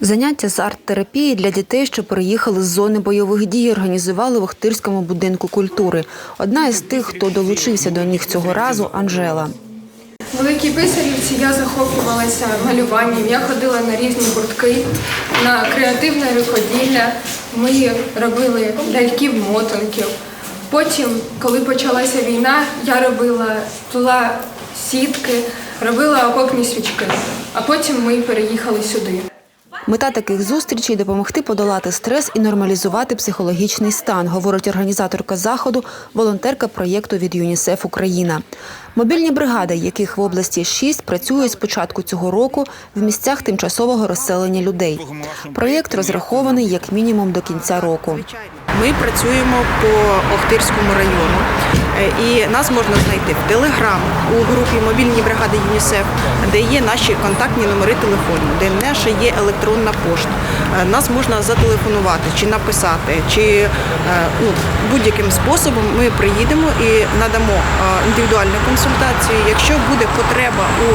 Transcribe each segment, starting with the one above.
Заняття з арт-терапії для дітей, що переїхали з зони бойових дій, організували в Охтирському будинку культури. Одна із тих, хто долучився до них цього разу, Анжела. В Великій Писарівці я захоплювалася малюванням. Я ходила на різні гуртки, на креативне рукоділля. Ми робили ляльків-мотанків. Потім, коли почалася війна, я робила плела сітки, робила окопні свічки. А потім ми переїхали сюди. Мета таких зустрічей допомогти подолати стрес і нормалізувати психологічний стан, говорить організаторка заходу, волонтерка проєкту від ЮНІСЕФ Україна. Мобільні бригади, яких в області шість, працюють з початку цього року в місцях тимчасового розселення людей. Проєкт розрахований як мінімум до кінця року. Ми працюємо по Охтирському району, і нас можна знайти в Телеграм у групі мобільні бригади ЮНІСЕФ, де є наші контактні номери телефону, де наша є електронна пошта. Е, Нас можна зателефонувати чи написати, чи е, ну, будь-яким способом ми приїдемо і надамо е, індивідуальну консультацію. Якщо буде потреба у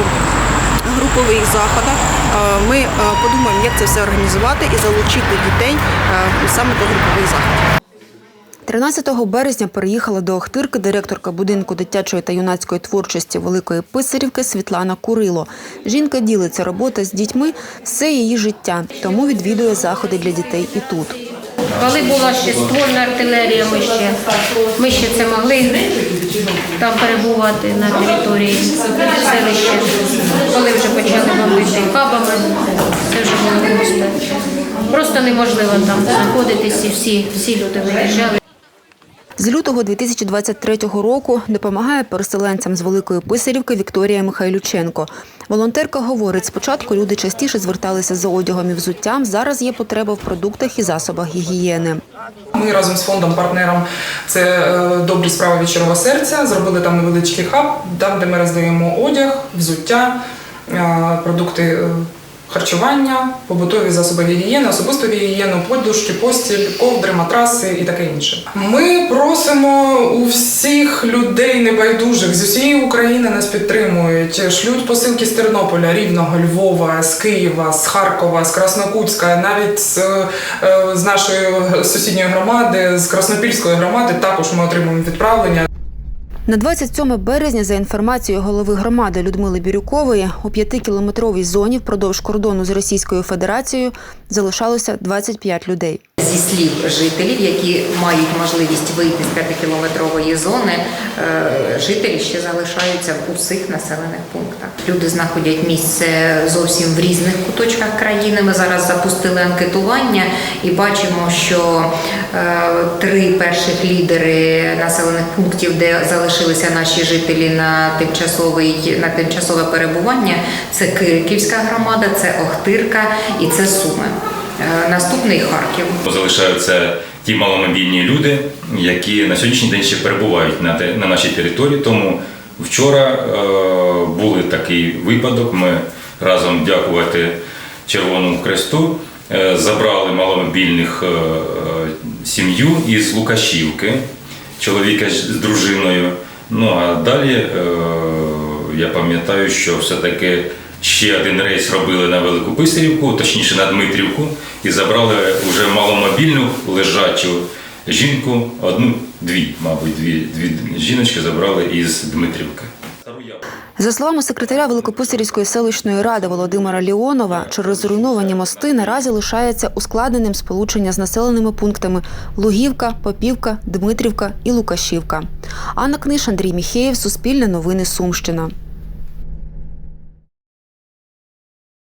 групових заходах, е, ми е, подумаємо, як це все організувати і залучити дітей е, саме до групових заходів. 13 березня переїхала до Охтирки директорка будинку дитячої та юнацької творчості Великої Писарівки Світлана Курило. Жінка ділиться робота з дітьми все її життя, тому відвідує заходи для дітей і тут. Коли була ще ствольна артилерія, ми ще, ми ще це могли там перебувати на території селища. Коли вже почали бомбити кабами, це вже було просто, просто неможливо там знаходитись, і всі, всі люди виїжджали. З лютого 2023 року допомагає переселенцям з Великої Писарівки Вікторія Михайлюченко. Волонтерка говорить, спочатку люди частіше зверталися за одягом і взуттям. Зараз є потреба в продуктах і засобах гігієни. Ми разом з фондом партнером це е, добрі справи від серця. Зробили там невеличкий хаб, там де ми роздаємо одяг, взуття, е, продукти е, харчування, побутові засоби гігієни, особисту гігієну, подушки, постіль, ковдри, матраси і таке інше. Ми просимо у всіх людей небайдужих з усієї України нас підтримують. Шлють посилки з Тернополя, Рівного, Львова, з Києва, з Харкова, з Краснокутська, навіть з, е, з нашої сусідньої громади, з Краснопільської громади також ми отримуємо відправлення. На 27 березня, за інформацією голови громади Людмили Бірюкової, у п'ятикілометровій зоні впродовж кордону з Російською Федерацією залишалося 25 людей. Зі слів жителів, які мають можливість вийти з 5-кілометрової зони, е, жителі ще залишаються в усіх населених пунктах. Люди знаходять місце зовсім в різних куточках країни. Ми зараз запустили анкетування і бачимо, що три перших лідери населених пунктів, де залишилися наші жителі на тимчасовий на тимчасове перебування, це Кириківська громада, це Охтирка і це Суми. Е, Наступний Харків. залишаються ті маломобільні люди, які на сьогоднішній день ще перебувають на, на нашій території. Тому вчора е, був такий випадок. Ми разом дякувати Червоному Хресту е, забрали маломобільних е, е, сім'ю із Лукашівки, чоловіка з дружиною. Ну а далі е, я пам'ятаю, що все-таки ще один рейс робили на Велику Писарівку, точніше на Дмитрівку, і забрали вже маломобільну лежачу жінку, одну, дві, мабуть, дві, дві жіночки забрали із Дмитрівки. За словами секретаря Великописарівської селищної ради Володимира Ліонова, через зруйновані мости наразі лишається ускладненим сполучення з населеними пунктами Лугівка, Попівка, Дмитрівка і Лукашівка. Анна Книш, Андрій Міхеєв, Суспільне новини Сумщина.